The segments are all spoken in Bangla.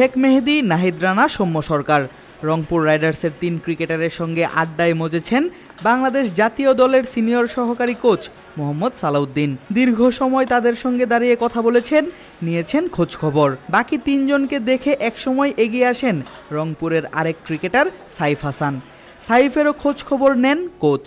শেখ মেহেদি, নাহিদ রানা, সৌম্য সরকার। রংপুর রাইডার্সের তিন ক্রিকেটারের সঙ্গে আড্ডায় মজেছেন বাংলাদেশ জাতীয় দলের সিনিয়র সহকারী কোচ মোহাম্মদ সালাউদ্দিন। দীর্ঘ সময় তাদের সঙ্গে দাঁড়িয়ে কথা বলেছেন, নিয়েছেন খোঁজ খবর। বাকি তিনজনকে দেখে একসময় এগিয়ে আসেন রংপুরের আরেক ক্রিকেটার সাইফ হাসান। সাইফেরও খোঁজ খবর নেন কোচ।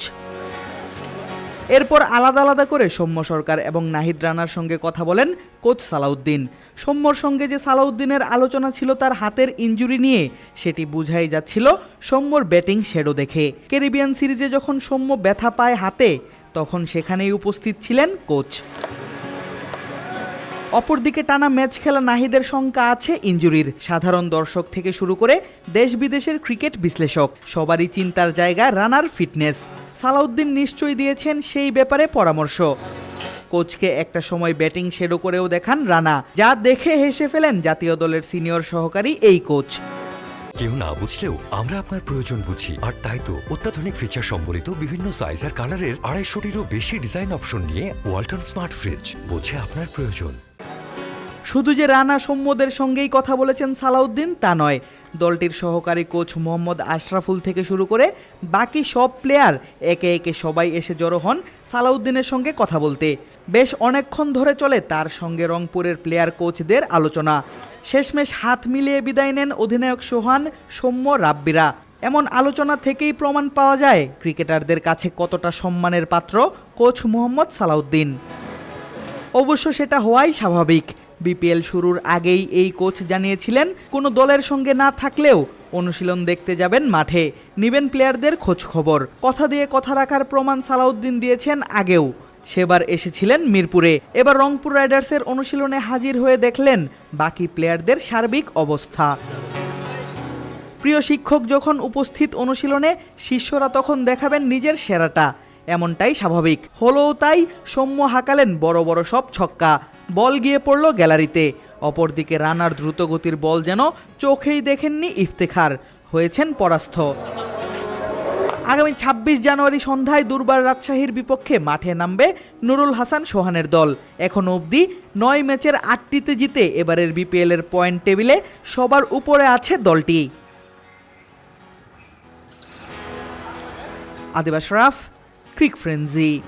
এরপর আলাদা আলাদা করে সৌম্য সরকার এবং নাহিদ রানার সঙ্গে কথা বলেন কোচ সালাউদ্দিন। সৌম্যর সঙ্গে যে সালাউদ্দিনের আলোচনা ছিল তার হাতের ইঞ্জুরি নিয়ে সেটি বুঝাই যাচ্ছিল সৌম্যর ব্যাটিং শেডো দেখে। ক্যারিবিয়ান সিরিজে যখন সৌম্য ব্যথা পায় হাতে, তখন সেখানেই উপস্থিত ছিলেন কোচ। অপরদিকে টানা ম্যাচ খেলা নাহিদের শঙ্কা আছে ইঞ্জুরির। সাধারণ দর্শক থেকে শুরু করে দেশ বিদেশের ক্রিকেট বিশ্লেষক, সবারই চিন্তার জায়গা রানার ফিটনেস। সালাউদ্দিন নিশ্চয়ই দিয়েছেন সেই ব্যাপারে পরামর্শ। কোচকে একটা সময় ব্যাটিং শেডো করেও দেখান রানা, যা দেখে হেসে ফেলেন জাতীয় দলের সিনিয়র সহকারী এই কোচ। কেউ না বুঝলেও আমরা আপনার প্রয়োজন বুঝি, আর তাই তো অত্যাধুনিক ফিচার সম্বলিত বিভিন্ন সাইজ আর কালারের আড়াইশোটিরও বেশি ডিজাইন অপশন নিয়ে ওয়ালটন স্মার্ট ফ্রিজ বোঝে আপনার প্রয়োজন। শুধু যে রানা সৌম্যদের সঙ্গেই কথা বলেছেন সালাউদ্দিন, তা নয়। দলটির সহকারী কোচ মোহাম্মদ আশরাফুল থেকে শুরু করে বাকি সব প্লেয়ার একে একে সবাই এসে জড়ো হন সালাউদ্দিনের সঙ্গে কথা বলতে। বেশ অনেকক্ষণ ধরে চলে তার সঙ্গে রংপুরের প্লেয়ার কোচদের আলোচনা। শেষমেশ হাত মিলিয়ে বিদায় নেন অধিনায়ক সোহান, সৌম্য, রাব্বিরা। এমন আলোচনা থেকেই প্রমাণ পাওয়া যায় ক্রিকেটারদের কাছে কতটা সম্মানের পাত্র কোচ মোহাম্মদ সালাউদ্দিন। অবশ্য সেটা হওয়াই স্বাভাবিক। বিপিএল শুরুর আগেই এই কোচ জানিয়েছিলেন, কোনো দলের সঙ্গে না থাকলেও অনুশীলন দেখতে যাবেন মাঠে। নিবেন প্লেয়ারদের খোঁজ খবর। কথা দিয়ে কথা রাখার প্রমাণ সালাউদ্দিন দিয়েছেন আগেও। সেবার এসেছিলেন মিরপুরে। এবার রংপুর রাইডার্সের অনুশীলনে হাজির হয়ে দেখলেন বাকি প্লেয়ারদের সার্বিক অবস্থা। প্রিয় শিক্ষক যখন উপস্থিত অনুশীলনে, শিষ্যরা তখন দেখাবেন নিজের সেরাটা। এমনটাই স্বাভাবিক। হলেও তাই সৌম্য হাঁকালেন বড় বড় সব ছক্কা। বল গিয়ে পড়ল গ্যালারিতে। অপরদিকে রানার দ্রুতগতির বল যেন চোখেই দেখেননি ইফতেখার। হয়েছেন পরাস্ত। আগামী ২৬ জানুয়ারি সন্ধ্যায় দুর্বার রাজশাহীর বিপক্ষে মাঠে নামবে নুরুল হাসান সোহানের দল। এখন অবধি নয় ম্যাচের আটটিতে জিতে এবারের বিপিএল এর পয়েন্ট টেবিলে সবার উপরে আছে দলটি। আদিবাস রাফ Creek Frenzy.